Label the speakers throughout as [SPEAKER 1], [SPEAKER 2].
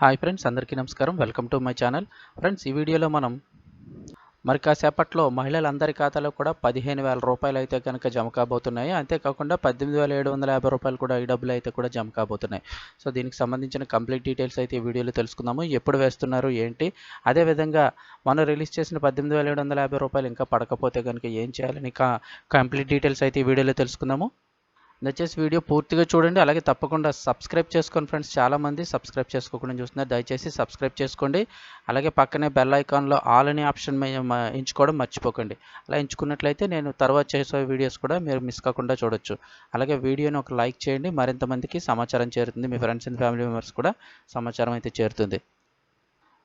[SPEAKER 1] Hi friends అందరికీ నమస్కారం. Welcome to my channel. Friends ఈ వీడియోలో మనం మరి కాసేపట్లో మహిళలందరి ఖాతాలో కూడా పదిహేను వేల రూపాయలు అయితే కనుక జమ కాబోతున్నాయి. అంతేకాకుండా పద్దెనిమిది వేల ఏడు వందల యాభై రూపాయలు కూడా ఈ డబ్బులు అయితే కూడా జమ కాబోతున్నాయి. సో దీనికి సంబంధించిన కంప్లీట్ డీటెయిల్స్ అయితే ఈ వీడియోలో తెలుసుకుందాము. ఎప్పుడు వేస్తున్నారు ఏంటి? అదేవిధంగా మనం రిలీజ్ చేసిన పద్దెనిమిది వేల ఏడు వందల యాభై రూపాయలు ఇంకా పడకపోతే కనుక ఏం చేయాలని కంప్లీట్ డీటెయిల్స్ అయితే ఈ వీడియోలో తెలుసుకుందాము. దయచేసి వీడియో పూర్తిగా చూడండి. అలాగే తప్పకుండా సబ్స్క్రైబ్ చేసుకోండి ఫ్రెండ్స్ చాలామంది సబ్స్క్రైబ్ చేసుకోకుండా చూస్తున్నారు. దయచేసి సబ్స్క్రైబ్ చేసుకోండి. అలాగే పక్కనే బెల్ ఐకాన్లో ఆల్ అనే ఆప్షన్ ఎంచుకోవడం మర్చిపోకండి. అలా ఎంచుకున్నట్లయితే నేను తర్వాత చేసే వీడియోస్ కూడా మీరు మిస్ కాకుండా చూడొచ్చు. అలాగే వీడియోని ఒక లైక్ చేయండి. మరింత మందికి సమాచారం చేరుతుంది. మీ ఫ్రెండ్స్ అండ్ ఫ్యామిలీ మెంబర్స్ కూడా సమాచారం అయితే చేరుతుంది.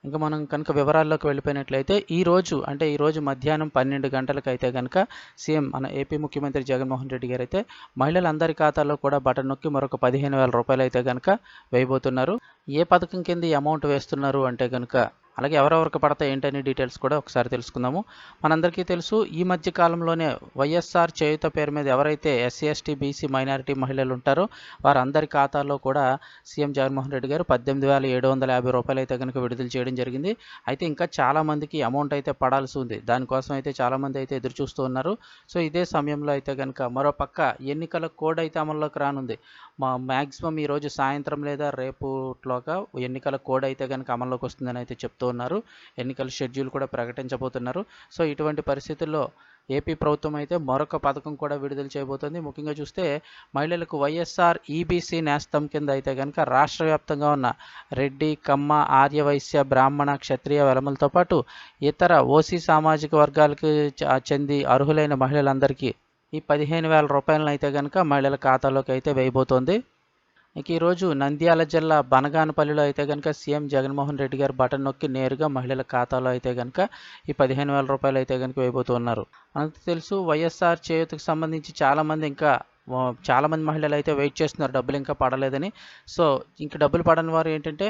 [SPEAKER 1] ఇంకా మనం కనుక వివరాల్లోకి వెళ్ళిపోయినట్లయితే ఈ రోజు అంటే ఈరోజు మధ్యాహ్నం పన్నెండు గంటలకు అయితే కనుక సీఎం మన ఏపీ ముఖ్యమంత్రి జగన్మోహన్ రెడ్డి గారు అయితే మహిళలందరి ఖాతాలో కూడా బటన్ నొక్కి మరొక పదిహేను వేల రూపాయలు అయితే కనుక వేయబోతున్నారు. ఏ పథకం కింద ఈ అమౌంట్ వేస్తున్నారు అంటే కనుక అలాగే ఎవరెవరికి పడతాయి ఏంటనే డీటెయిల్స్ కూడా ఒకసారి తెలుసుకుందాము. మనందరికీ తెలుసు ఈ మధ్య కాలంలోనే వైఎస్ఆర్ చేయుత పేరు మీద ఎవరైతే ఎస్సీ ఎస్టీ బీసీ మైనారిటీ మహిళలు ఉంటారో వారందరి ఖాతాలో కూడా సీఎం జగన్మోహన్ రెడ్డి గారు పద్దెనిమిది వేల ఏడు వందల యాభై రూపాయలు అయితే కనుక విడుదల చేయడం జరిగింది. అయితే ఇంకా చాలామందికి అమౌంట్ అయితే పడాల్సి ఉంది. దానికోసం అయితే చాలామంది అయితే ఎదురు చూస్తూ ఉన్నారు. సో ఇదే సమయంలో అయితే కనుక మరో పక్క ఎన్నికల కోడ్ అయితే అమల్లోకి రానుంది. మా మ్యాక్సిమం ఈరోజు సాయంత్రం లేదా రేపులోగా ఎన్నికల కోడ్ అయితే కనుక అమల్లోకి వస్తుందని అయితే చెప్తూ ఉన్నారు ఎన్నికల షెడ్యూల్ కూడా ప్రకటించబోతున్నారు. సో ఇటువంటి పరిస్థితుల్లో ఏపీ ప్రభుత్వం అయితే మరొక పథకం కూడా విడుదల చేయబోతోంది. ముఖ్యంగా చూస్తే మహిళలకు వైఎస్ఆర్ ఈబీసీ నేస్తం కింద అయితే కనుక రాష్ట్ర వ్యాప్తంగా ఉన్న రెడ్డి కమ్మ ఆర్యవైశ్య బ్రాహ్మణ క్షత్రియ వెలమలతో పాటు ఇతర ఓసీ సామాజిక వర్గాలకు చ- చెంది అర్హులైన మహిళలందరికీ ఈ పదిహేను వేల రూపాయలను అయితే కనుక మహిళల ఖాతాలోకి అయితే వేయబోతోంది. ఇక ఈరోజు నంద్యాల జిల్లా బనగానపల్లిలో అయితే కనుక సీఎం జగన్మోహన్ రెడ్డి గారు బటన్ నొక్కి నేరుగా మహిళల ఖాతాలో అయితే కనుక ఈ పదిహేను వేల రూపాయలు అయితే కనుక వేయబోతున్నారు మనకు తెలుసు వైఎస్ఆర్ చేయుతకు సంబంధించి చాలామంది ఇంకా చాలామంది మహిళలు అయితే వెయిట్ చేస్తున్నారు. డబ్బులు ఇంకా పడలేదని. సో ఇంక డబ్బులు పడని వారు ఏంటంటే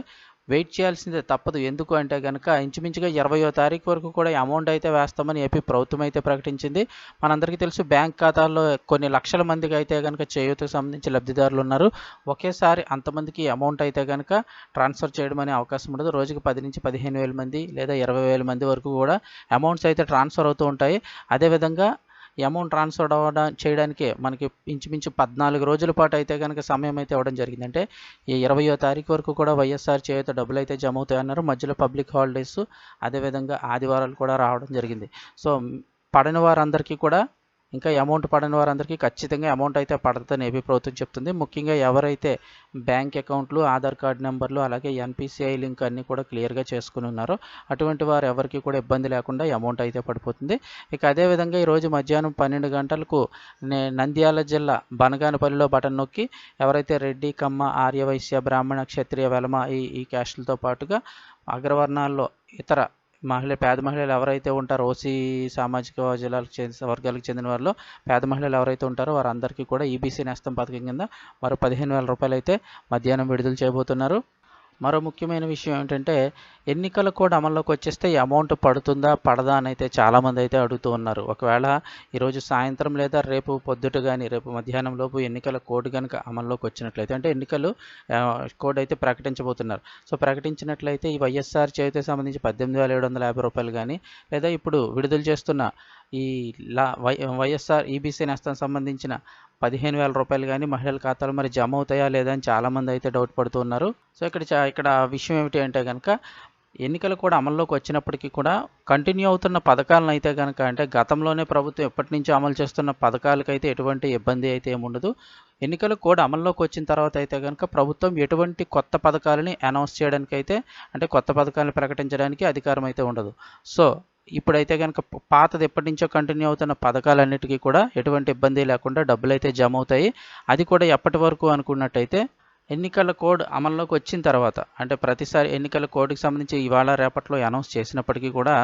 [SPEAKER 1] వెయిట్ చేయాల్సిందే తప్పదు. ఎందుకు అంటే కనుక ఇంచుమించుగా ఇరవయో తారీఖు వరకు కూడా అమౌంట్ అయితే వేస్తామని ఏపీ ప్రభుత్వం అయితే ప్రకటించింది. మనందరికీ తెలుసు బ్యాంక్ ఖాతాల్లో కొన్ని లక్షల మందికి అయితే కనుక చేయూతకు సంబంధించి లబ్ధిదారులు ఉన్నారు. ఒకేసారి అంతమందికి అమౌంట్ అయితే కనుక ట్రాన్స్ఫర్ చేయడం అనే అవకాశం ఉండదు. రోజుకి పది నుంచి పదిహేను వేల మంది లేదా ఇరవై వేల మంది వరకు కూడా అమౌంట్స్ అయితే ట్రాన్స్ఫర్ అవుతూ ఉంటాయి. అదేవిధంగా అమౌంట్ ట్రాన్స్ఫర్ అవ్వడం చేయడానికి మనకి ఇంచుమించు పద్నాలుగు రోజుల పాటు అయితే కనుక సమయం అయితే ఇవ్వడం జరిగింది. అంటే ఈ ఇరవయో తారీఖు వరకు కూడా వైఎస్ఆర్ చేయుత డబ్బులు అయితే జమ అవుతాయన్నారు మధ్యలో పబ్లిక్ హాలిడేస్ అదేవిధంగా ఆదివారాలు కూడా రావడం జరిగింది. సో పడని వారందరికీ కూడా ఇంకా అమౌంట్ పడని వారందరికీ ఖచ్చితంగా అమౌంట్ అయితే పడుతుందని ఏపీ ప్రభుత్వం చెప్తుంది. ముఖ్యంగా ఎవరైతే బ్యాంక్ అకౌంట్లు ఆధార్ కార్డ్ నెంబర్లు అలాగే ఎన్పిసిఐ లింక్ అన్నీ కూడా క్లియర్గా చేసుకుని ఉన్నారో అటువంటి వారు ఎవరికి కూడా ఇబ్బంది లేకుండా అమౌంట్ అయితే పడిపోతుంది. ఇక అదేవిధంగా ఈరోజు మధ్యాహ్నం పన్నెండు గంటలకు నే- నంద్యాల జిల్లా బనగానపల్లిలో బటన్ నొక్కి ఎవరైతే రెడ్డి కమ్మ ఆర్యవైశ్య బ్రాహ్మణ క్షత్రియ వెలమ ఈ ఈ క్యాస్టులతో పాటుగా అగ్రవర్ణాల్లో ఇతర మహిళ పేద మహిళలు ఎవరైతే ఉంటారో ఓసీ సామాజిక జిల్లాలకు చెందిన వర్గాలకు చెందిన వారు పేద మహిళలు ఎవరైతే ఉంటారో వారందరికీ కూడా ఈబీసీ నేస్తం పథకం కింద మరో పదిహేను వేల రూపాయలు అయితే మధ్యాహ్నం విడుదల చేయబోతున్నారు. మరో ముఖ్యమైన విషయం ఏంటంటే ఎన్నికల కోడ్ అమల్లోకి వచ్చేస్తే ఈ అమౌంట్ పడుతుందా పడదా అని అయితే చాలామంది అయితే అడుగుతూ ఉన్నారు. ఒకవేళ ఈరోజు సాయంత్రం లేదా రేపు పొద్దుట కానీ రేపు మధ్యాహ్నం లోపు ఎన్నికల కోడ్ కనుక అమల్లోకి వచ్చినట్లయితే అంటే ఎన్నికలు కోడ్ అయితే ప్రకటించబోతున్నారు. సో ప్రకటించినట్లయితే ఈ వైఎస్ఆర్ చేతికి సంబంధించి పద్దెనిమిది వేల ఏడు వందల యాభై రూపాయలు కానీ లేదా ఇప్పుడు విడుదల చేస్తున్న ఈ లా వై వైఎస్ఆర్ ఈబీసీ నేస్తం సంబంధించిన పదిహేను వేల రూపాయలు కానీ మహిళల ఖాతాలు మరి జమ అవుతాయా లేదా అని చాలామంది అయితే డౌట్ పడుతున్నారు సో ఇక్కడ చా- ఇక్కడ విషయం ఏమిటి అంటే కనుక ఎన్నికలు కూడా అమల్లోకి వచ్చినప్పటికీ కూడా కంటిన్యూ అవుతున్న పథకాలను అయితే కనుక అంటే గతంలోనే ప్రభుత్వం ఎప్పటి నుంచో అమలు చేస్తున్న పథకాలకైతే ఎటువంటి ఇబ్బంది అయితే ఏముండదు ఎన్నికలు కూడా అమల్లోకి వచ్చిన తర్వాత అయితే కనుక ప్రభుత్వం ఎటువంటి కొత్త పథకాలని అనౌన్స్ చేయడానికి అయితే అంటే కొత్త పథకాలను ప్రకటించడానికి అధికారం అయితే ఉండదు. సో ఇప్పుడైతే కనుక పాతది ఎప్పటి నుంచో కంటిన్యూ అవుతున్న పథకాలన్నిటికీ కూడా ఎటువంటి ఇబ్బంది లేకుండా డబ్బులు అయితే జమ అవుతాయి అది కూడా ఎప్పటి వరకు అనుకున్నట్టయితే ఎన్నికల కోడ్ అమల్లోకి వచ్చిన తర్వాత అంటే ప్రతిసారి ఎన్నికల కోడ్కి సంబంధించి ఇవాళ రేపట్లో అనౌన్స్ చేసినప్పటికీ కూడా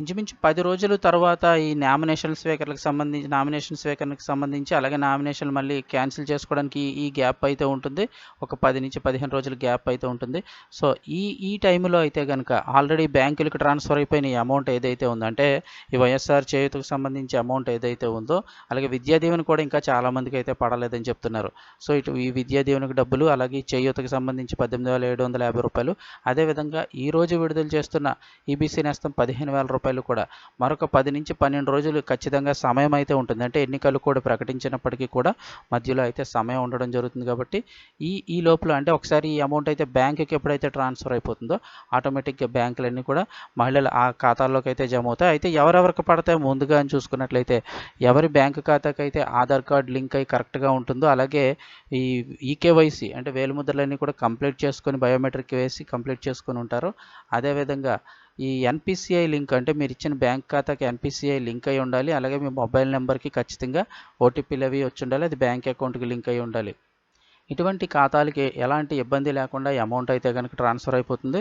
[SPEAKER 1] ఇంచుమించు పది రోజుల తర్వాత ఈ నామినేషన్ స్వీకరణకు సంబంధించి నామినేషన్ స్వీకరణకు సంబంధించి అలాగే నామినేషన్ మళ్ళీ క్యాన్సిల్ చేసుకోవడానికి ఈ- గ్యాప్ అయితే ఉంటుంది. ఒక పది నుంచి పదిహేను రోజుల గ్యాప్ అయితే ఉంటుంది. సో ఈ ఈ టైంలో అయితే కనుక ఆల్రెడీ బ్యాంకులకు ట్రాన్స్ఫర్ అయిపోయిన అమౌంట్ ఏదైతే ఉందో అంటే ఈ వైఎస్ఆర్ చేయూతకు సంబంధించి అమౌంట్ ఏదైతే ఉందో అలాగే విద్యా దీవెన కూడా ఇంకా చాలామందికి అయితే పడలేదని చెప్తున్నారు. సో ఇటు ఈ విద్యా దీవెనకు డబ్బులు అలాగే చేయూతకు సంబంధించి పద్దెనిమిది వేల ఏడు వందల యాభై రూపాయలు. అదేవిధంగా ఈ రోజు విడుదల చేస్తున్న ఈబీసీ నేస్తం పదిహేను వేల రూపాయలు. కూడా. మరొక పది నుంచి పన్నెండు రోజులు ఖచ్చితంగా సమయం అయితే ఉంటుంది. అంటే ఎన్నికలు కూడా ప్రకటించినప్పటికీ కూడా మధ్యలో అయితే సమయం ఉండడం జరుగుతుంది కాబట్టి ఈ ఈ లోపల అంటే ఒకసారి ఈ అమౌంట్ అయితే బ్యాంకుకి ఎప్పుడైతే ట్రాన్స్ఫర్ అయిపోతుందో ఆటోమేటిక్గా బ్యాంకులన్నీ కూడా మహిళలు ఆ ఖాతాల్లోకి అయితే జమ అవుతాయి. అయితే ఎవరెవరికి పడతాయి? ముందుగా అని చూసుకున్నట్లయితే ఎవరి బ్యాంకు ఖాతాకి అయితే ఆధార్ కార్డ్ లింక్ అయి కరెక్ట్గా ఉంటుందో అలాగే ఈ ఈకేవైసీ అంటే వేలిముద్రలన్నీ కూడా కంప్లీట్ చేసుకొని బయోమెట్రిక్ వేసి కంప్లీట్ చేసుకొని ఉంటారు. అదేవిధంగా ఈ ఎన్పిసిఐ లింక్ అంటే మీరు ఇచ్చిన బ్యాంక్ ఖాతాకి ఎన్పిసిఐ లింక్ అయి ఉండాలి. అలాగే మీ మొబైల్ నెంబర్కి ఖచ్చితంగా ఓటీపీలు అవి వచ్చి ఉండాలి. అది బ్యాంక్ అకౌంట్కి లింక్ అయి ఉండాలి. ఇటువంటి ఖాతాలకి ఎలాంటి ఇబ్బంది లేకుండా అమౌంట్ అయితే కనుక ట్రాన్స్ఫర్ అయిపోతుంది.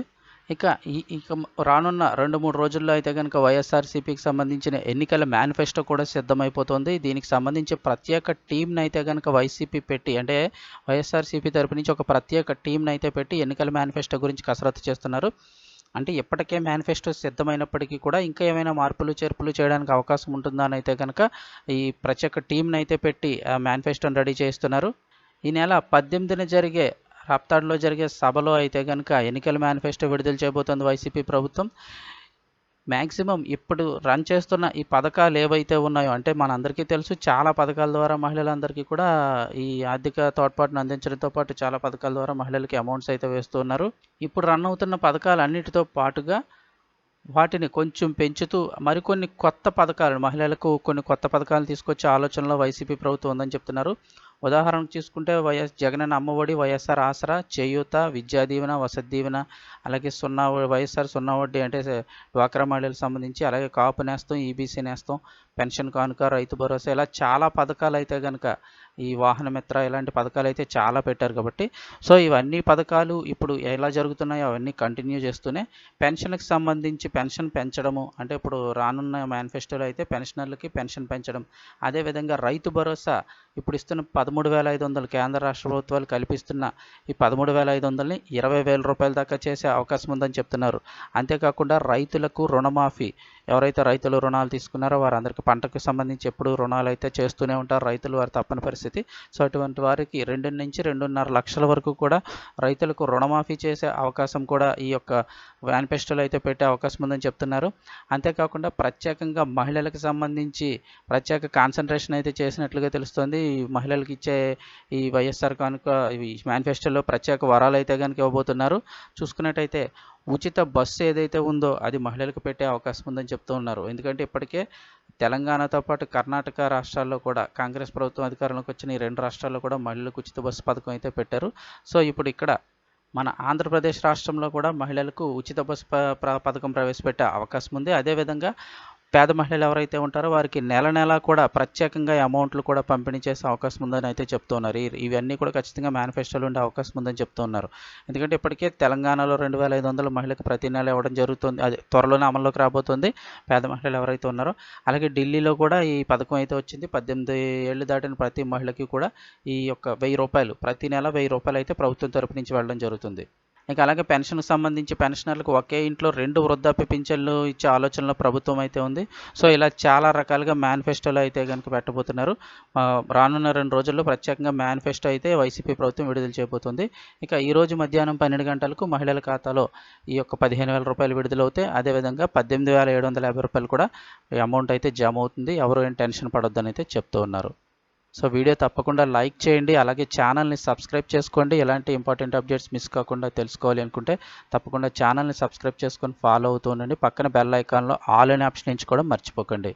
[SPEAKER 1] ఇక ఈ ఇక రానున్న రెండు మూడు రోజుల్లో అయితే కనుక వైఎస్ఆర్సీపీకి సంబంధించిన ఎన్నికల మేనిఫెస్టో కూడా సిద్ధమైపోతుంది. దీనికి సంబంధించి ప్రత్యేక టీంని అయితే కనుక వైసీపీ పెట్టి అంటే వైఎస్ఆర్సీపీ తరపు నుంచి ఒక ప్రత్యేక టీంని అయితే పెట్టి ఎన్నికల మేనిఫెస్టో గురించి కసరత్తు చేస్తున్నారు. అంటే ఇప్పటికే మేనిఫెస్టో సిద్ధమైనప్పటికీ కూడా ఇంకా ఏమైనా మార్పులు చేర్పులు చేయడానికి అవకాశం ఉంటుందా అని అయితే కనుక ఈ ప్రత్యేక టీంని అయితే పెట్టి ఆ మేనిఫెస్టోని రెడీ చేస్తున్నారు ఈ నెల పద్దెనిమిదిన జరిగే రాప్తాడ్లో జరిగే సభలో అయితే కనుక ఎన్నికల మేనిఫెస్టో విడుదల చేయబోతోంది వైసీపీ ప్రభుత్వం. మ్యాక్సిమం ఇప్పుడు రన్ చేస్తున్న ఈ పథకాలు ఏవైతే ఉన్నాయో అంటే మనందరికీ తెలుసు చాలా పథకాల ద్వారా మహిళలందరికీ కూడా ఈ ఆర్థిక తోడ్పాటును అందించడంతో పాటు చాలా పథకాల ద్వారా మహిళలకి అమౌంట్స్ అయితే వేస్తున్నారు ఇప్పుడు రన్ అవుతున్న పథకాలు అన్నిటితో పాటుగా వాటిని కొంచెం పెంచుతూ మరికొన్ని కొత్త పథకాలు మహిళలకు కొన్ని కొత్త పథకాలు తీసుకొచ్చే ఆలోచనలో వైసీపీ ప్రభుత్వం ఉందని చెప్తున్నారు. ఉదాహరణకు తీసుకుంటే వైఎస్ జగనన్న అమ్మఒడి వైఎస్ఆర్ ఆసరా చేయూత విద్యా దీవెన వసతి దీవెన అలాగే సున్నా వైఎస్ఆర్ సున్నా వడ్డీ అంటే డ్వాక్రా మహిళలకు సంబంధించి అలాగే కాపు నేస్తం ఈబీసీ నేస్తం పెన్షన్ కానుక రైతు భరోసా ఇలా చాలా పథకాలు అయితే కనుక ఈ వాహన మిత్ర ఇలాంటి పథకాలు అయితే చాలా పెట్టారు కాబట్టి. సో ఇవన్నీ పథకాలు ఇప్పుడు ఎలా జరుగుతున్నాయో అవన్నీ కంటిన్యూ చేస్తూనే పెన్షన్కి సంబంధించి పెన్షన్ పెంచడము అంటే ఇప్పుడు రానున్న మేనిఫెస్టోలో అయితే పెన్షనర్లకి పెన్షన్ పెంచడం అదేవిధంగా రైతు భరోసా ఇప్పుడు ఇస్తున్న పద పదమూడు వేల ఐదు వందలు కేంద్ర రాష్ట్ర ప్రభుత్వాలు కల్పిస్తున్న ఈ పదమూడు వేల ఐదు వందలని ఇరవై వేల రూపాయల దాకా చేసే అవకాశం ఉందని చెప్తున్నారు. అంతేకాకుండా రైతులకు రుణమాఫీ ఎవరైతే రైతులు రుణాలు తీసుకున్నారో వారందరికీ పంటకు సంబంధించి ఎప్పుడు రుణాలు అయితే చేస్తూనే ఉంటారు రైతులు వారి తప్పని పరిస్థితి. సో అటువంటి వారికి రెండు నుంచి రెండున్నర లక్షల వరకు కూడా రైతులకు రుణమాఫీ చేసే అవకాశం కూడా ఈ యొక్క మేనిఫెస్టోలో అయితే పెట్టే అవకాశం ఉందని చెప్తున్నారు. అంతేకాకుండా ప్రత్యేకంగా మహిళలకు సంబంధించి ప్రత్యేక కాన్సన్ట్రేషన్ అయితే చేసినట్లుగా తెలుస్తుంది. ఈ ఇచ్చే ఈ వైఎస్ఆర్ కనుక ఈ మేనిఫెస్టోలో ప్రత్యేక వరాలు అయితే కనుక ఇవ్వబోతున్నారు. చూసుకున్నట్టయితే ఉచిత బస్సు ఏదైతే ఉందో అది మహిళలకు పెట్టే అవకాశం ఉందని చెప్తూ ఉన్నారు. ఎందుకంటే ఇప్పటికే తెలంగాణతో పాటు కర్ణాటక రాష్ట్రాల్లో కూడా కాంగ్రెస్ ప్రభుత్వం అధికారంలోకి వచ్చిన ఈ రెండు రాష్ట్రాల్లో కూడా మహిళలకు ఉచిత బస్సు పథకం అయితే పెట్టారు. సో ఇప్పుడు ఇక్కడ మన ఆంధ్రప్రదేశ్ రాష్ట్రంలో కూడా మహిళలకు ఉచిత బస్సు ప- పథకం ప్రవేశపెట్టే అవకాశం ఉంది. అదేవిధంగా పేద మహిళలు ఎవరైతే ఉంటారో వారికి నెల నెల కూడా ప్రత్యేకంగా అమౌంట్లు కూడా పంపిణీ చేసే అవకాశం ఉందని అయితే చెప్తున్నారు. ఇవన్నీ కూడా ఖచ్చితంగా మేనిఫెస్టోలో ఉండే అవకాశం ఉందని చెప్తున్నారు. ఎందుకంటే ఇప్పటికే తెలంగాణలో రెండు వేల ఐదు వందల మహిళలకు ప్రతి నెల ఇవ్వడం జరుగుతుంది. అది త్వరలోనే అమల్లోకి రాబోతుంది. పేద మహిళలు ఎవరైతే ఉన్నారో అలాగే ఢిల్లీలో కూడా ఈ పథకం అయితే వచ్చింది. పద్దెనిమిది ఏళ్ళు దాటిన ప్రతి మహిళకి కూడా ఈ యొక్క వెయ్యి రూపాయలు ప్రతి నెల వెయ్యి రూపాయలు అయితే ప్రభుత్వం తరపు నుంచి వెళ్ళడం జరుగుతుంది. ఇంకా అలాగే పెన్షన్కి సంబంధించి పెన్షనర్లకు ఒకే ఇంట్లో రెండు వృద్ధాప్య పింఛన్లు ఇచ్చే ఆలోచనలో ప్రభుత్వం అయితే ఉంది. సో ఇలా చాలా రకాలుగా మేనిఫెస్టోలో అయితే కనుక పెట్టబోతున్నారు. రానున్న రెండు రోజుల్లో ప్రత్యేకంగా మేనిఫెస్టో అయితే వైసీపీ ప్రభుత్వం విడుదల చేయబోతుంది. ఇక ఈరోజు మధ్యాహ్నం పన్నెండు గంటలకు మహిళల ఖాతాలో ఈ యొక్క పదిహేను వేల రూపాయలు విడుదలవుతాయి. అదేవిధంగా పద్దెనిమిది వేల ఏడు వందల యాభై రూపాయలు కూడా అమౌంట్ అయితే జమ అవుతుంది. ఎవరు ఏం టెన్షన్ పడొద్దని అయితే చెప్తూ ఉన్నారు. సో వీడియో తప్పకుండా లైక్ చేయండి అలాగే ఛానల్ని సబ్స్క్రైబ్ చేసుకోండి. ఎలాంటి ఇంపార్టెంట్ అప్డేట్స్ మిస్ కాకుండా తెలుసుకోవాలి అనుకుంటే తప్పకుండా ఛానల్ని సబ్స్క్రైబ్ చేసుకొని ఫాలో అవుతూ ఉండండి. పక్కన బెల్ ఐకాన్లో ఆల్ అనే ఆప్షన్ ఎంచుకోవడం మర్చిపోకండి.